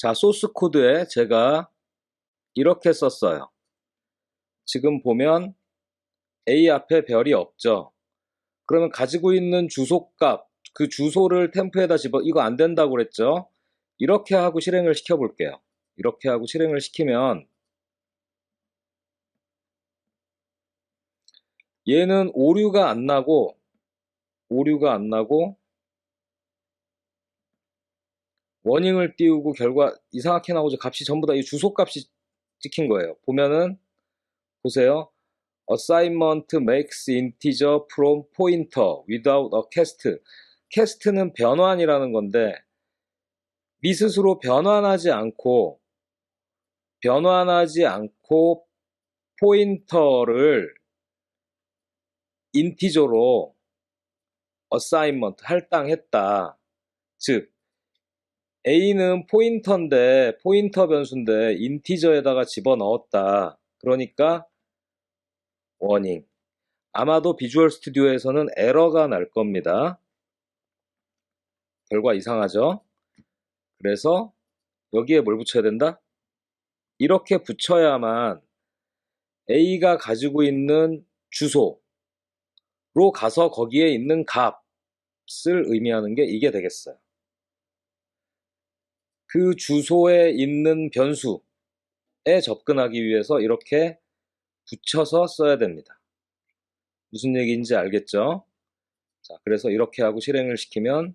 자, 소스 코드에 제가 이렇게 썼어요. 지금 보면 A 앞에 별이 없죠. 그러면 가지고 있는 주소값, 그 주소를 템프에다 집어, 이거 안 된다고 그랬죠? 이렇게 하고 실행을 시켜 볼게요. 이렇게 하고 실행을 시키면 얘는 오류가 안 나고 오류가 안 나고 워닝을 띄우고 결과 이상하게 나오죠. 값이 전부 다 이 주소값이 찍힌 거예요. 보면은 보세요. assignment makes integer from pointer without a cast. cast는 변환이라는 건데 미 스스로 변환하지 않고 변환하지 않고 포인터를 인티저로 assignment 할당했다. 즉 A는 포인터인데 포인터 변수인데 인티저에다가 집어넣었다. 그러니까 워닝. 아마도 비주얼 스튜디오에서는 에러가 날 겁니다. 결과 이상하죠? 그래서 여기에 뭘 붙여야 된다? 이렇게 붙여야만 A가 가지고 있는 주소로 가서 거기에 있는 값을 의미하는 게 이게 되겠어요. 그 주소에 있는 변수에 접근하기 위해서 이렇게 붙여서 써야 됩니다. 무슨 얘기인지 알겠죠? 자, 그래서 이렇게 하고 실행을 시키면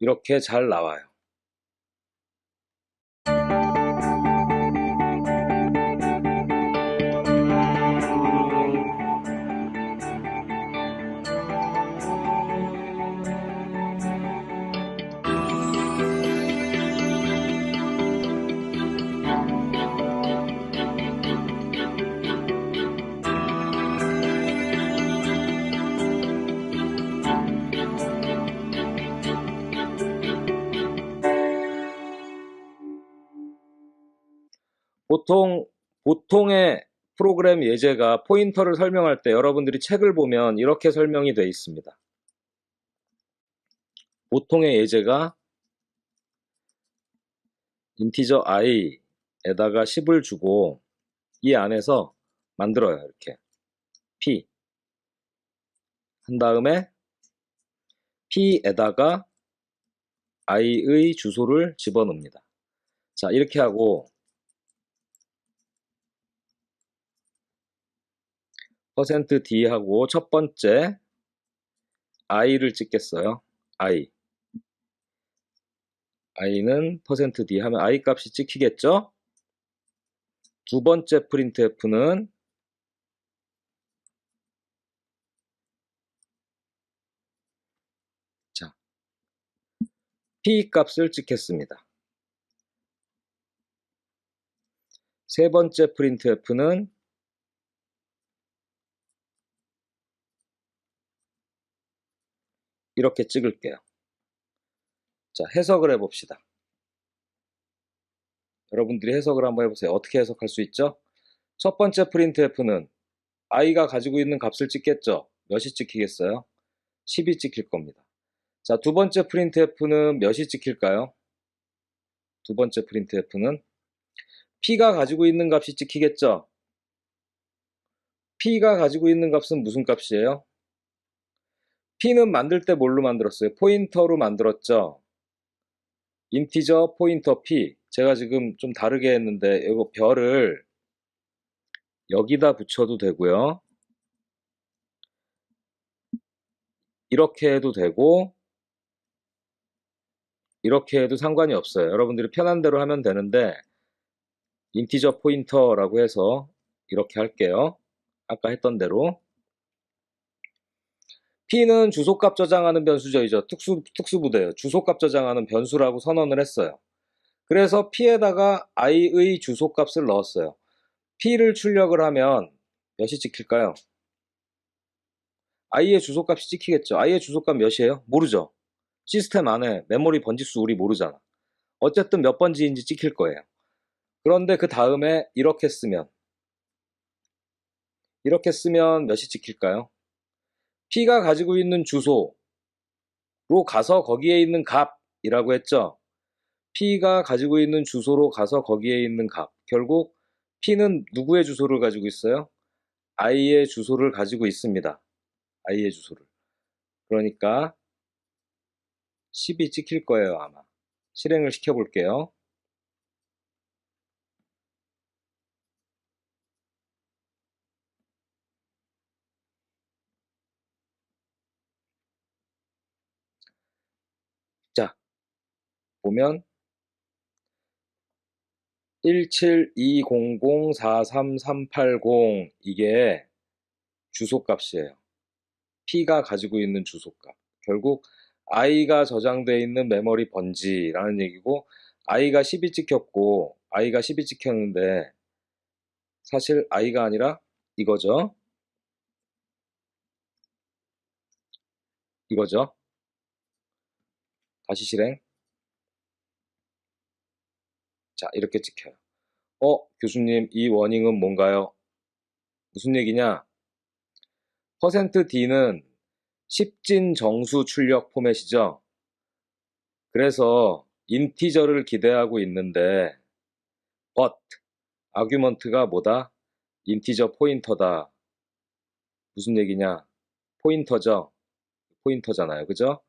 이렇게 잘 나와요. 보통 보통의 프로그램 예제가 포인터를 설명할 때 여러분들이 책을 보면 이렇게 설명이 되어 있습니다. 보통의 예제가 인티저 i에다가 10을 주고 이 안에서 만들어요. 이렇게 p 한 다음에 p에다가 i의 주소를 집어넣습니다. 자 이렇게 하고 퍼센트 %d 하고 첫 번째 i를 찍겠어요. i i는 %d 하면 i 값이 찍히겠죠? 두 번째 printf는 자 p 값을 찍겠습니다. 세 번째 printf는 이렇게 찍을게요. 자, 해석을 해봅시다. 여러분들이 해석을 한번 해보세요. 어떻게 해석할 수 있죠? 첫 번째 printf는 i가 가지고 있는 값을 찍겠죠? 몇이 찍히겠어요? 10이 찍힐 겁니다. 자, 두 번째 printf는 몇이 찍힐까요? 두 번째 printf는 p가 가지고 있는 값이 찍히겠죠? p가 가지고 있는 값은 무슨 값이에요? P는 만들 때 뭘로 만들었어요? 포인터로 만들었죠? 인티저 포인터 P. 제가 지금 좀 다르게 했는데 이거 별을 여기다 붙여도 되고요. 이렇게 해도 되고 이렇게 해도 상관이 없어요. 여러분들이 편한 대로 하면 되는데 인티저 포인터라고 해서 이렇게 할게요. 아까 했던 대로 P는 주소값 저장하는 변수죠. 특수, 특수부대예요. 주소값 저장하는 변수라고 선언을 했어요. 그래서 P에다가 i의 주소값을 넣었어요. P를 출력을 하면 몇이 찍힐까요? i의 주소값이 찍히겠죠. i의 주소값 몇이에요? 모르죠. 시스템 안에 메모리 번지수 우리 모르잖아. 어쨌든 몇 번지인지 찍힐 거예요. 그런데 그 다음에 이렇게 쓰면 이렇게 쓰면 몇이 찍힐까요? P가 가지고 있는 주소로 가서 거기에 있는 값이라고 했죠. P가 가지고 있는 주소로 가서 거기에 있는 값. 결국 P는 누구의 주소를 가지고 있어요? I의 주소를 가지고 있습니다. I의 주소를. 그러니까 10이 찍힐 거예요, 아마. 실행을 시켜 볼게요. 자, 보면 17200-43380 이게 주소값이에요. P가 가지고 있는 주소값. 결국 i가 저장되어 있는 메모리 번지라는 얘기고 i가 10이 찍혔고 i가 10이 찍혔는데 사실 i가 아니라 이거죠. 이거죠. 다시 실행. 자, 이렇게 찍혀요. 어, 교수님, 이 워닝은 뭔가요? 무슨 얘기냐? %d는 10진 정수 출력 포맷이죠. 그래서 인티저를 기대하고 있는데 but 아규먼트가 뭐다? 인티저 포인터다. 무슨 얘기냐? 포인터죠. 포인터잖아요. 그죠?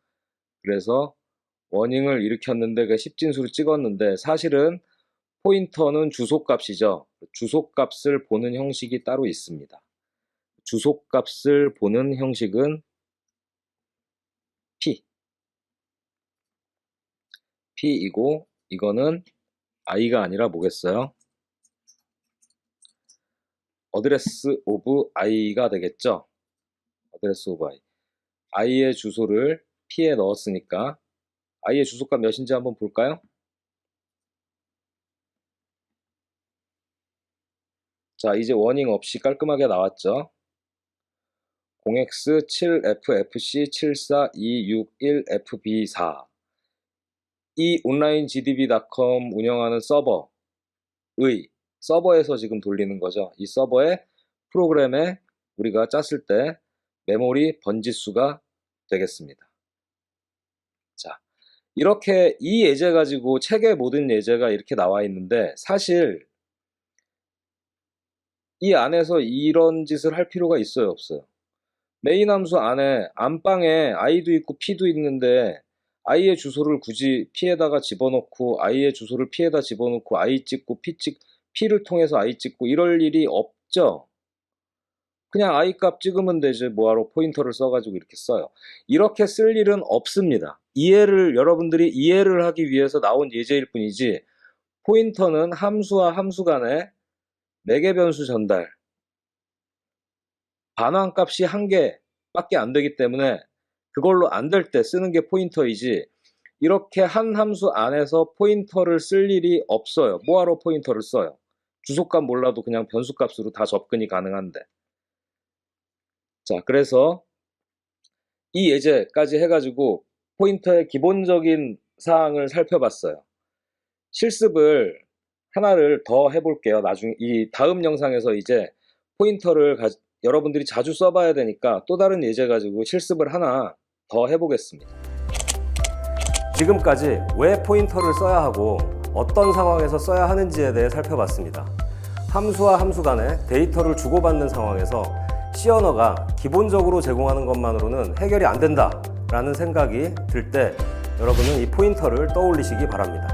그래서 워닝을 일으켰는데 그 10진수를 찍었는데 사실은 포인터는 주소값이죠. 주소값을 보는 형식이 따로 있습니다. 주소값을 보는 형식은 P. P이고 이거는 i가 아니라 뭐겠어요? 어드레스 오브 i가 되겠죠? 어드레스 오브 i. i의 주소를 P에 넣었으니까 i의 주소값 몇인지 한번 볼까요? 자, 이제 워닝 없이 깔끔하게 나왔죠? 0x7ffc74261fb4 이 온라인 gdb.com 운영하는 서버의 서버에서 지금 돌리는 거죠. 이 서버의 프로그램에 우리가 짰을 때 메모리 번지수가 되겠습니다. 자, 이렇게 이 예제 가지고 책의 모든 예제가 이렇게 나와 있는데 사실 이 안에서 이런 짓을 할 필요가 있어요 없어요? 메인 함수 안에 안방에 아이도 있고 피도 있는데 아이의 주소를 굳이 피에다가 집어넣고 아이의 주소를 피에다 집어넣고 아이 찍고 피 찍, 피를 통해서 아이 찍고 이럴 일이 없죠? 그냥 아이 값 찍으면 되지 뭐하러 포인터를 써가지고 이렇게 써요. 이렇게 쓸 일은 없습니다. 이해를 여러분들이 이해를 하기 위해서 나온 예제일 뿐이지 포인터는 함수와 함수 간에 4개 변수 전달 반환값이 한 개밖에 안 되기 때문에 그걸로 안 될 때 쓰는 게 포인터이지 이렇게 한 함수 안에서 포인터를 쓸 일이 없어요. 뭐하러 포인터를 써요? 주소값 몰라도 그냥 변수값으로 다 접근이 가능한데 자 그래서 이 예제까지 해가지고 포인터의 기본적인 사항을 살펴봤어요. 실습을 하나를 더 해볼게요. 나중에 이 다음 영상에서 이제 포인터를 가, 여러분들이 자주 써봐야 되니까 또 다른 예제 가지고 실습을 하나 더 해보겠습니다. 지금까지 왜 포인터를 써야 하고 어떤 상황에서 써야 하는지에 대해 살펴봤습니다. 함수와 함수 간에 데이터를 주고받는 상황에서 C 언어가 기본적으로 제공하는 것만으로는 해결이 안 된다 라는 생각이 들 때 여러분은 이 포인터를 떠올리시기 바랍니다.